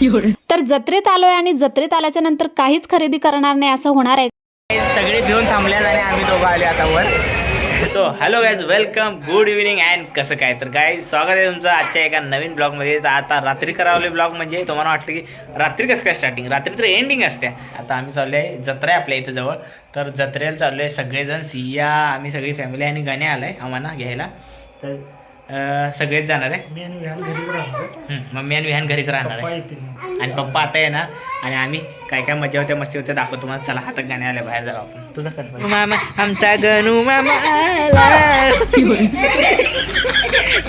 तर जत्रेत आलोय आणि जत्रेत आल्याच्यानंतर काहीच खरेदी करणार नाही असं होणार आहे. सगळे भिवून थांबल्यात आणि आम्ही दोघं आले आता वर. So hello guys welcome good evening and कसं काय? तर काय स्वागत आहे तुमचं आजच्या एका नवीन ब्लॉगमध्ये तर आता रात्री करावले ब्लॉग म्हणजे तुम्हाला वाटतं की रात्री कसं काय स्टार्टिंग रात्री तर एंडिंग असते. आता आम्ही चाललो आहे जत्रा आहे आपल्या इथं जवळ. तर जत्रेला चाललो आहे सगळेजण सिया आम्ही सगळी फॅमिली आणि गाणे आलं आहे आम्हाला घ्यायला. तर सगळेच जाणार आहे. मी आणि विहान घरीच राहणार आहे. हं, मम्मी आणि विहान घरीच राहणार आहे. आणि पप्पा आता येणार आणि आम्ही काय काय मजा होत्या मस्ती होत्या दाखवतो तुम्हाला. चला हातात गाणे आले बाहेर जाऊ आपण. तुझं कर मामा आमचा गणू मामा आला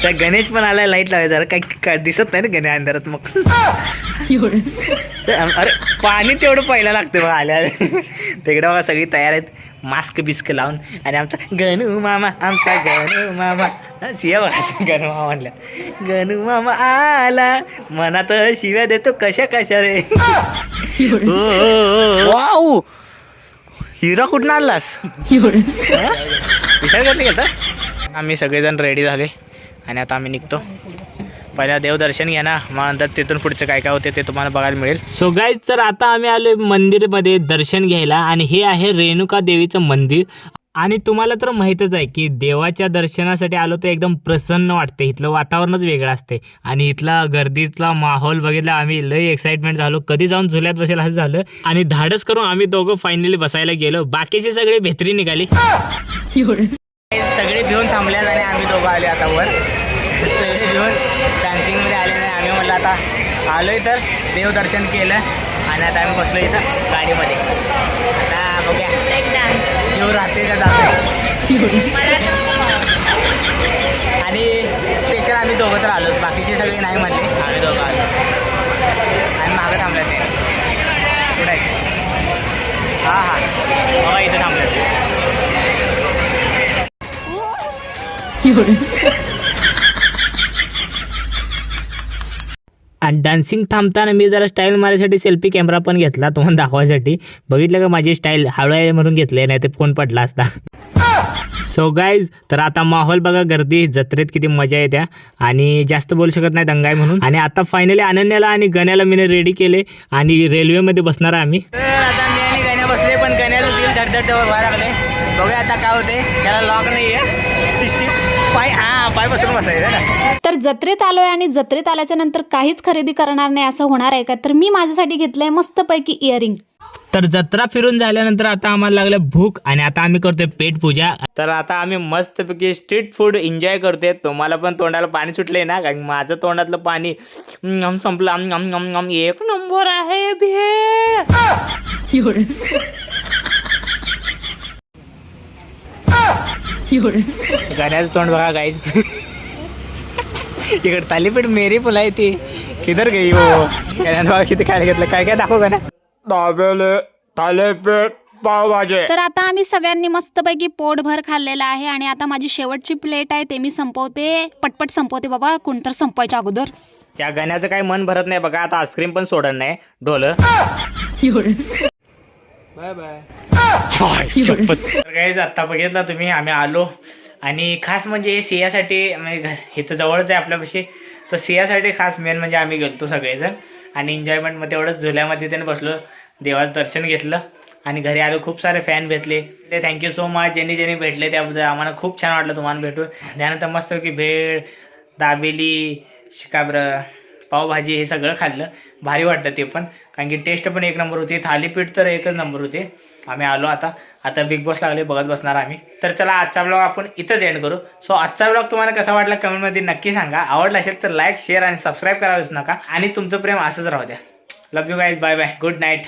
त्या गणेश पण आलाय लाइट लावायचं जरा काही काय दिसत नाही ना गणे अंधारात मग. अरे पाणी तेवढं पहिला लागतं बघा आल्या तिकडे बघा सगळी तयार आहेत. मास्क बिस्क लावून आणि आमचा गणू मामा आमचा गणू मामा. सिया बघा गणू मामा म्हणल्या गणू मामा आला मनात शिव्या देतो कशा कशा रे. वाव! हिरा कुठं आणलास? विचार करते आम्ही सगळेजण रेडी झाले आणि आता आम्ही निघतो. पहिला देवदर्शन घ्या ना. मग नंतर तिथून पुढचं काय काय होते ते तुम्हाला बघायला मिळेल. सो गाईज तर आता आम्ही आलोय मंदिरमध्ये दर्शन घ्यायला आणि हे आहे रेणुका देवीचं मंदिर. आणि तुम्हाला तर माहीतच आहे की देवाच्या दर्शनासाठी आलो तर एकदम प्रसन्न वाटते. इथलं वातावरणच वेगळं असते. आणि इथला गर्दीतला माहोल बघितला आम्ही लय एक्साइटमेंट झालो. कधी जाऊन झुल्यात बसेल असं झालं. आणि धाडस करून आम्ही दोघं फायनली बसायला गेलो. बाकीचे सगळे भेत्री निघाली. सगळे भिवून थांबल्यात आणि आम्ही दोघं आले आता वर. सगळे भिवून डान्सिंगमध्ये आले नाही आम्ही म्हटलं आता आलोय तर देवदर्शन केलं आणि आता आम्ही बसलो इथं गाडीमध्ये. आता बघूया. जीव राहते का जाते आणि स्पेशल आम्ही दोघं तर आलोच. बाकीचे सगळे नाही म्हणले. आम्ही दोघं आलो. आणि मागं थांबलं ते. कुठं आहे हां हां. बघा इथं थांबलं. आणि डान्सिंग थांबताना मी जरा स्टाईल मारायसाठी सेल्फी कॅमेरा पण घेतला तुम्हाला दाखवायसाठी. बघितलं का माझी स्टाईल हळू आहे म्हणून घेतले नाही ते कोण पडला असता. सो गाईज तर आता माहोल बघा गर्दी जत्रेत किती मजा येत्या. आणि जास्त बोलू शकत नाही दंगाय म्हणून. आणि आता फायनली अनन्याला आणि गण्याला मी रेडी केले. आणि रेल्वेमध्ये बसणार आहे आम्ही. आता मी आणि गण्या बसले पण गण्याला दिल धडधड बघूया आता काय होते त्याला लॉक नाही आहे पाय बसून बसायचं ना? तर जत्रेत आलोय आणि जत्रेत आल्याच्यानंतर काहीच खरेदी करणार नाही असं होणार आहे का? तर मी माझ्यासाठी घेतलंय मस्तपैकी इयरिंग तर जत्रा फिरून झाल्यानंतर आता आम्हाला लागलं भूक आणि आता आम्ही करतोय पेट पूजा. तर आता आम्ही मस्तपैकी स्ट्रीट फूड एन्जॉय करतोय. तुम्हाला पण तोंडाला पाणी सुटलंय ना? कारण माझं तोंडातलं पाणी संपलं. एक नंबर आहे भेळ. गाण्याचं तोंड बघा गाईज इकडे तालीपीठ मेरी पुला ती. किधर गई हो गाण्यात बघा किती काय घेतलं. काय काय दाखव गाण्या दाबेले थालीपीठ पावभाजी. तर आता आम्ही सगळ्यांनी मस्तपैकी पोटभर खाल्लेलं आहे आणि आता माझी शेवटची प्लेट आहे ते मी संपवते. पटपट संपवते बाबा कोणतर संपवायच्या अगोदर. त्या गाण्याचं काही मन भरत नाही बघा आता आईस्क्रीम पण सोडत नाही. ढोल. Bye bye. आत्ता बघितला तुम्ही आम्ही आलो. आणि खास म्हणजे हे सियासाठी म्हणजे घ- इथं जवळच आहे आपल्यापाशी. तर सियासाठी खास मेन म्हणजे आम्ही गेलतो सगळेजण. आणि एन्जॉयमेंटमध्ये तेवढंच झुल्यामध्ये त्याने बसलो देवाचं दर्शन घेतलं. आणि घरी आलो खूप सारे फॅन भेटले. ते थँक्यू सो मच ज्यांनी ज्यांनी भेटले त्याबद्दल आम्हाला खूप छान वाटलं तुम्हाला भेटून. त्यानंतर मस्त की भेळ दाबेली शिकाब्र पावभाजी हे सगळं खाल्लं. भारी वाटतं ते पण. कारण की टेस्ट पण एक नंबर होती. थालीपीठ तर एकच नंबर होते. आम्ही आलो आता. आता बिग बॉस लागले बघत बसणार आम्ही. तर चला आजचा ब्लॉग आपण इथंच एंड करू. सो आजचा ब्लॉग तुम्हाला कसा वाटला कमेंटमध्ये नक्की सांगा. आवडला असेल तर लाईक शेअर आणि सबस्क्राईब करावंच नका. आणि तुमचं प्रेम असंच राहू द्या. Love you guys bye bye good night